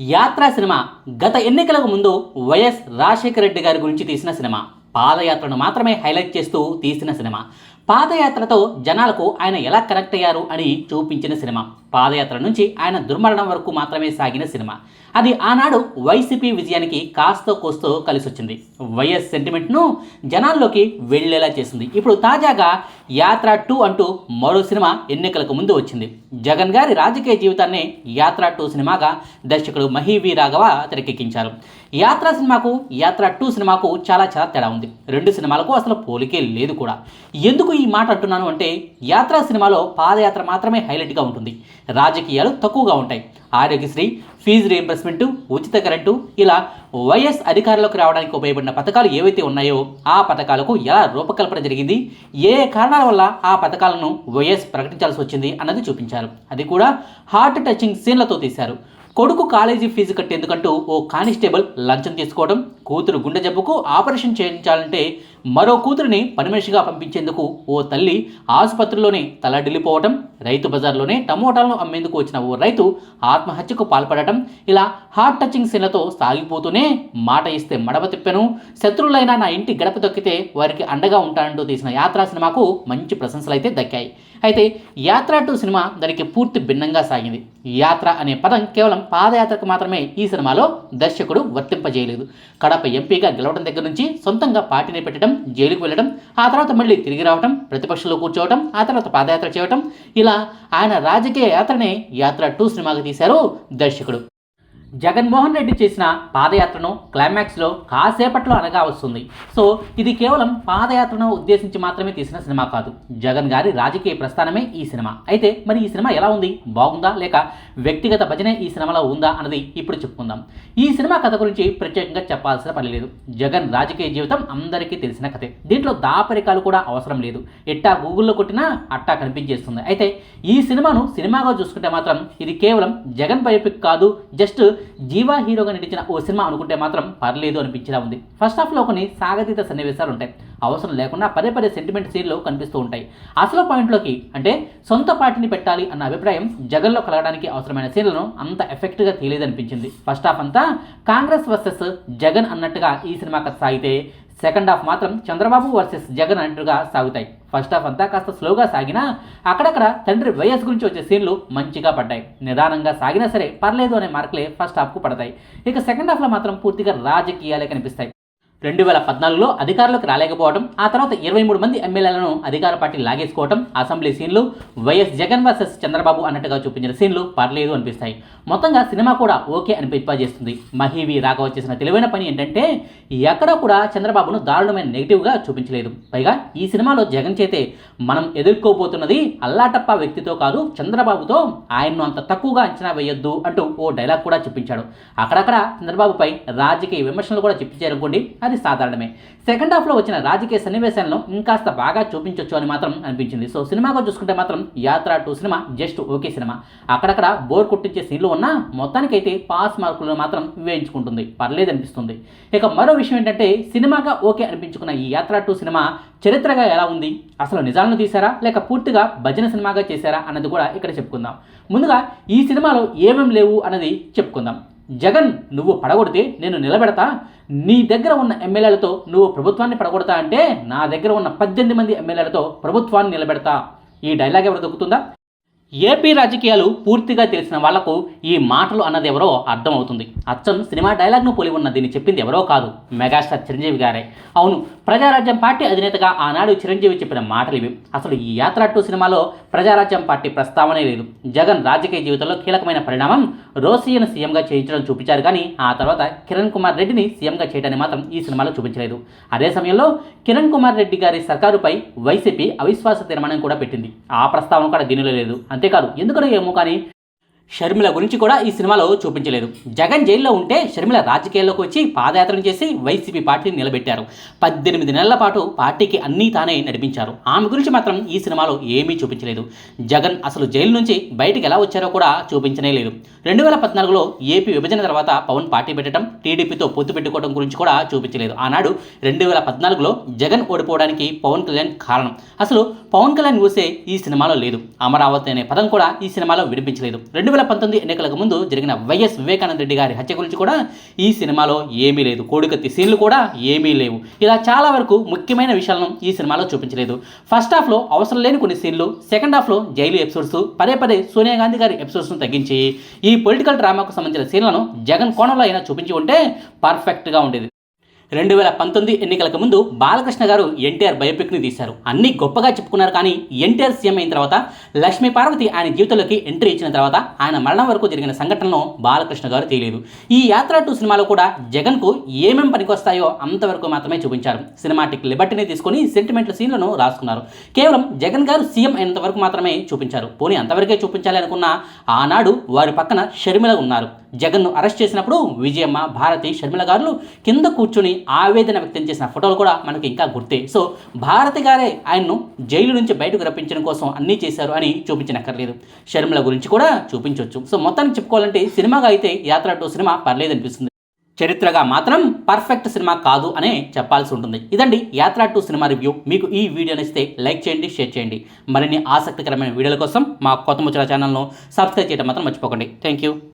యాత్ర సినిమా. గత ఎన్నికలకు ముందు వైఎస్ రాజశేఖర రెడ్డి గారి గురించి తీసిన సినిమా. పాదయాత్రను మాత్రమే హైలైట్ చేస్తూ తీసిన సినిమా. పాదయాత్రతో జనాలకు ఆయన ఎలా కనెక్ట్ అయ్యారు అని చూపించిన సినిమా. పాదయాత్ర నుంచి ఆయన దుర్మరణం వరకు మాత్రమే సాగిన సినిమా. అది ఆనాడు వైసీపీ విజయానికి కాస్తో కోస్తో కలిసి వచ్చింది వైఎస్ సెంటిమెంట్ను జనాల్లోకి వెళ్ళేలా చేసింది. ఇప్పుడు తాజాగా యాత్ర టూ అంటూ మరో సినిమా ఎన్నికలకు ముందు వచ్చింది. జగన్ గారి రాజకీయ జీవితాన్ని యాత్ర టూ సినిమాగా దర్శకుడు మహీవి రాఘవ తెరకెక్కించారు. యాత్ర సినిమాకు యాత్ర టూ సినిమాకు చాలా చాలా తేడా ఉంది. రెండు సినిమాలకు అసలు పోలికే లేదు కూడా. ఎందుకు ఈ మాట అంటున్నాను అంటే యాత్ర సినిమాలో పాదయాత్ర మాత్రమే హైలైట్గా ఉంటుంది. రాజకీయాలు తక్కువగా ఉంటాయి. ఆరోగ్యశ్రీ ఫీజు రీఎంబర్స్మెంట్ ఉచిత కరెంటు ఇలా వైఎస్ అధికారంలోకి రావడానికి ఉపయోగపడిన పథకాలు ఏవైతే ఉన్నాయో ఆ పథకాలకు ఎలా రూపకల్పన జరిగింది? ఏ కారణాల వల్ల ఆ పథకాలను వైఎస్ ప్రకటించాల్సి వచ్చింది అన్నది చూపించారు. అది కూడా హార్ట్ టచింగ్ సీన్లతో తీశారు. కొడుకు కాలేజీ ఫీజు కట్టేందుకంటూ ఓ కానిస్టేబుల్ లంచం తీసుకోవడం కూతురు గుండె జబ్బుకు ఆపరేషన్ చేయించాలంటే మరో కూతురిని పనిమనిషిగా పంపించేందుకు ఓ తల్లి ఆసుపత్రిలోనే తలడిల్లిపోవటం రైతు బజార్లోనే టమోటాలను అమ్మేందుకు వచ్చిన ఓ రైతు ఆత్మహత్యకు పాల్పడటం ఇలా హార్ట్ టచింగ్ సీన్లతో సాగిపోతూనే మాట ఇస్తే మడవ తిప్పెను. శత్రువులైనా నా ఇంటి గడప తొక్కితే వారికి అండగా ఉంటానంటూ తీసిన యాత్రా సినిమాకు మంచి ప్రశంసలు అయితే దక్కాయి. అయితే యాత్ర టూ సినిమా దానికి పూర్తి భిన్నంగా సాగింది. యాత్ర అనే పదం కేవలం పాదయాత్రకు మాత్రమే ఈ సినిమాలో దర్శకుడు వర్తింపజేయలేదు. కడ కడప ఎంపీగా గెలవడం దగ్గర నుంచి సొంతంగా పార్టీని పెట్టడం జైలుకు వెళ్ళడం ఆ తర్వాత మళ్ళీ తిరిగి రావడం ప్రతిపక్షంలో కూర్చోవడం ఆ తర్వాత పాదయాత్ర చేయడం ఇలా ఆయన రాజకీయ యాత్రనే యాత్ర టూ సినిమాగా తీశారు దర్శకుడు. జగన్మోహన్ రెడ్డి చేసిన పాదయాత్రను క్లైమాక్స్లో కాసేపట్లో అనగా వస్తుంది. సో ఇది కేవలం పాదయాత్రను ఉద్దేశించి మాత్రమే తీసిన సినిమా కాదు. జగన్ గారి రాజకీయ ప్రస్థానమే ఈ సినిమా. అయితే మరి ఈ సినిమా ఎలా ఉంది? బాగుందా? లేక వ్యక్తిగత భజనే ఈ సినిమాలో ఉందా? అన్నది ఇప్పుడు చెప్పుకుందాం. ఈ సినిమా కథ గురించి ప్రత్యేకంగా చెప్పాల్సిన పని లేదు. జగన్ రాజకీయ జీవితం అందరికీ తెలిసిన కథే. దీంట్లో దాపరికాలు కూడా అవసరం లేదు. ఎట్టా గూగుల్లో కొట్టినా అట్టా కనిపించేస్తుంది. అయితే ఈ సినిమాను సినిమాగా చూసుకుంటే మాత్రం ఇది కేవలం జగన్ బయోపిక్ కాదు. జస్ట్ జీవా హీరోగా నటించిన ఓ సినిమా అనుకుంటే మాత్రం పర్లేదు అనిపించేలా ఉంది. ఫస్ట్ హాఫ్లో కొన్ని సాగతీత సన్నివేశాలు ఉంటాయి అవసరం లేకుండా పదే పదే సెంటిమెంట్ సీన్లు కనిపిస్తూ ఉంటాయి. అసలు పాయింట్లోకి అంటే సొంత పార్టీని పెట్టాలి అన్న అభిప్రాయం జగన్లో కలగడానికి అవసరమైన సీన్లను అంత ఎఫెక్ట్గా తెలియదనిపించింది ఫస్ట్ హాఫ్ అంతా కాంగ్రెస్ వర్సెస్ జగన్ అన్నట్టుగా ఈ సినిమా కథ సాగితే సెకండ్ హాఫ్ మాత్రం చంద్రబాబు వర్సెస్ జగన్ అన్నట్టుగా సాగుతాయి. ఫస్ట్ హాఫ్ అంతా కాస్త స్లోగా సాగినా అక్కడక్కడ తండ్రి వైఎస్ గురించి వచ్చే సీన్లు మంచిగా పడ్డాయి. నిదానంగా సాగినా సరే పర్లేదు అనే మార్కులే ఫస్ట్ హాఫ్కు పడతాయి. ఇక సెకండ్ హాఫ్లో మాత్రం పూర్తిగా రాజకీయాలే కనిపిస్తాయి. రెండు వేల పద్నాలుగులో అధికారంలోకి రాలేకపోవడం ఆ తర్వాత ఇరవై మూడు మంది ఎమ్మెల్యేలను అధికార పార్టీ లాగేసుకోవడం అసెంబ్లీ సీన్లు వైఎస్ జగన్ వర్సెస్ చంద్రబాబు అన్నట్టుగా చూపించిన సీన్లు పర్లేదు అనిపిస్తాయి. మొత్తంగా సినిమా కూడా ఓకే అనిపింపజేస్తుంది మహీవి రాఘవ చేసిన తెలివైన పని ఏంటంటే ఎక్కడ కూడా చంద్రబాబును దారుణమైన నెగిటివ్గా చూపించలేదు. పైగా ఈ సినిమాలో జగన్ చేతే మనం ఎదుర్కోబోతున్నది అల్లాటప్ప వ్యక్తితో కాదు చంద్రబాబుతో ఆయన్ను అంత తక్కువగా అంచనా వేయొద్దు అంటూ ఓ డైలాగ్ కూడా చెప్పించాడు. అక్కడక్కడ చంద్రబాబుపై రాజకీయ విమర్శలు కూడా చెప్పించారనుకోండి అది సాధారణమే. సెకండ్ హాఫ్లో వచ్చిన రాజకీయ సన్నివేశాలను ఇంకాస్త బాగా చూపించవచ్చు అని మాత్రం అనిపించింది. సో సినిమాగా చూసుకుంటే మాత్రం Yatra two cinema just okay cinema అక్కడక్కడ బోర్ కొట్టించే సీన్లు ఉన్నా మొత్తానికైతే పాస్ మార్కులను మాత్రం వేయించుకుంటుంది. పర్లేదు అనిపిస్తుంది. ఇక మరో విషయం ఏంటంటే సినిమాగా ఓకే అనిపించుకున్న ఈ యాత్ర టూ సినిమా చరిత్రగా ఎలా ఉంది? అసలు నిజాలను తీశారా? లేక పూర్తిగా భజన సినిమాగా చేశారా? అన్నది కూడా ఇక్కడ చెప్పుకుందాం. ముందుగా ఈ సినిమాలో ఏమేం లేవు అన్నది చెప్పుకుందాం. జగన్ నువ్వు పడగొడితే నేను నిలబెడతా. నీ దగ్గర ఉన్న ఎమ్మెల్యేలతో నువ్వు ప్రభుత్వాన్ని పడగొడతా అంటే నా దగ్గర ఉన్న పద్దెనిమిది మంది ఎమ్మెల్యేలతో ప్రభుత్వాన్ని నిలబెడతా. ఈ డైలాగ్ ఎవరు దొక్కుతుందా ఏపీ రాజకీయాలు పూర్తిగా తెలిసిన వాళ్ళకు ఈ మాటలు అన్నది ఎవరో అర్థమవుతుంది. అచ్చం సినిమా డైలాగ్ను పోలి ఉన్న దీన్ని చెప్పింది ఎవరో కాదు మెగాస్టార్ చిరంజీవి గారే. అవును ప్రజారాజ్యం పార్టీ అధినేతగా ఆనాడు చిరంజీవి చెప్పిన మాటలు ఇవి. అసలు ఈ యాత్ర టూ సినిమాలో ప్రజారాజ్యం పార్టీ ప్రస్తావనే లేదు. జగన్ రాజకీయ జీవితంలో కీలకమైన పరిణామం రోసియను సీఎంగా చేయించడం చూపించారు కానీ ఆ తర్వాత కిరణ్ కుమార్ రెడ్డిని సీఎంగా చేయడాన్ని మాత్రం ఈ సినిమాలో చూపించలేదు. అదే సమయంలో కిరణ్ కుమార్ రెడ్డి గారి సర్కారుపై వైసీపీ అవిశ్వాస తీర్మానం కూడా పెట్టింది. ఆ ప్రస్తావన కూడా దీనిలో లేదు. అంతేకాదు ఎందుకనో ఏమో కానీ షర్మిల గురించి కూడా ఈ సినిమాలో చూపించలేదు. జగన్ జైల్లో ఉంటే షర్మిల రాజకీయాల్లోకి వచ్చి పాదయాత్రను చేసి వైసీపీ పార్టీని నిలబెట్టారు. పద్దెనిమిది నెలల పాటు పార్టీకి అన్నీ తానే నడిపించారు. ఆమె గురించి మాత్రం ఈ సినిమాలో ఏమీ చూపించలేదు. జగన్ అసలు జైలు నుంచి బయటికి ఎలా వచ్చారో కూడా చూపించనే లేదు. రెండు వేల పద్నాలుగులో ఏపీ విభజన తర్వాత పవన్ పార్టీ పెట్టడం టీడీపీతో పొత్తు పెట్టుకోవడం గురించి కూడా చూపించలేదు. ఆనాడు రెండు వేల పద్నాలుగులో జగన్ ఓడిపోవడానికి పవన్ కళ్యాణ్ కారణం. అసలు పవన్ కళ్యాణ్ ఊసే ఈ సినిమాలో లేదు. అమరావతి అనే పదం కూడా ఈ సినిమాలో వినిపించలేదు. రెండు వేల పంతొమ్మిది ఎన్నికలకు ముందు జరిగిన వైఎస్ వివేకానంద రెడ్డి గారి హత్య గురించి కూడా ఈ సినిమాలో ఏమీ లేదు. కోడికత్తి సీన్లు కూడా ఏమీ లేవు. ఇలా చాలా వరకు ముఖ్యమైన విషయాలను ఈ సినిమాలో చూపించలేదు. ఫస్ట్ హాఫ్లో అవసరం లేని కొన్ని సీన్లు సెకండ్ హాఫ్లో జైలు ఎపిసోడ్స్ పదే పదే సోనియా గాంధీ గారి ఎపిసోడ్స్ను తగ్గించి ఈ పొలిటికల్ డ్రామాకు సంబంధించిన సీన్లను జగన్ కోణంలో అయినా చూపించి ఉంటే పర్ఫెక్ట్గా ఉండేది. రెండు వేల పంతొమ్మిది ఎన్నికలకు ముందు బాలకృష్ణ గారు ఎన్టీఆర్ బయోపిక్ని తీశారు. అన్ని గొప్పగా చెప్పుకున్నారు కానీ ఎన్టీఆర్ సీఎం అయిన తర్వాత లక్ష్మీ పార్వతి ఆయన జీవితంలోకి ఎంట్రీ ఇచ్చిన తర్వాత ఆయన మరణం వరకు జరిగిన సంఘటనలో బాలకృష్ణ గారు తెలియదు ఈ యాత్ర టూ సినిమాలో కూడా జగన్కు ఏమేం పనికొస్తాయో అంతవరకు మాత్రమే చూపించారు. సినిమాటిక్ లిబర్టీని తీసుకొని సెంటిమెంట్ల సీన్లను రాసుకున్నారు. కేవలం జగన్ గారు సీఎం అయినంత వరకు మాత్రమే చూపించారు. పోనీ అంతవరకే చూపించాలి అనుకున్న ఆనాడు వారి పక్కన షర్మిల ఉన్నారు. జగన్ను అరెస్ట్ చేసినప్పుడు విజయమ్మ భారతి షర్మిల గారు కింద కూర్చుని ఆవేదన వ్యక్తం చేసిన ఫోటోలు కూడా మనకి ఇంకా గుర్తే. సో భారతి గారే ఆయన్ను జైలు నుంచి బయటకు రప్పించడం కోసం అన్నీ చేశారు అని చూపించనక్కర్లేదు. షర్మిల గురించి కూడా చూపించవచ్చు సో మొత్తానికి చెప్పుకోవాలంటే సినిమాగా అయితే యాత్ర టూ సినిమా పర్లేదు అనిపిస్తుంది చరిత్రగా మాత్రం పర్ఫెక్ట్ సినిమా కాదు అనే చెప్పాల్సి ఉంటుంది. ఇదండి యాత్ర టూ సినిమా రివ్యూ. మీకు ఈ వీడియో నచ్చితే లైక్ చేయండి షేర్ చేయండి. మరిన్ని ఆసక్తికరమైన వీడియోల కోసం మా కొత్త ముచ్చల ఛానల్ను సబ్స్క్రైబ్ చేయడం మాత్రం మర్చిపోకండి. Thank you.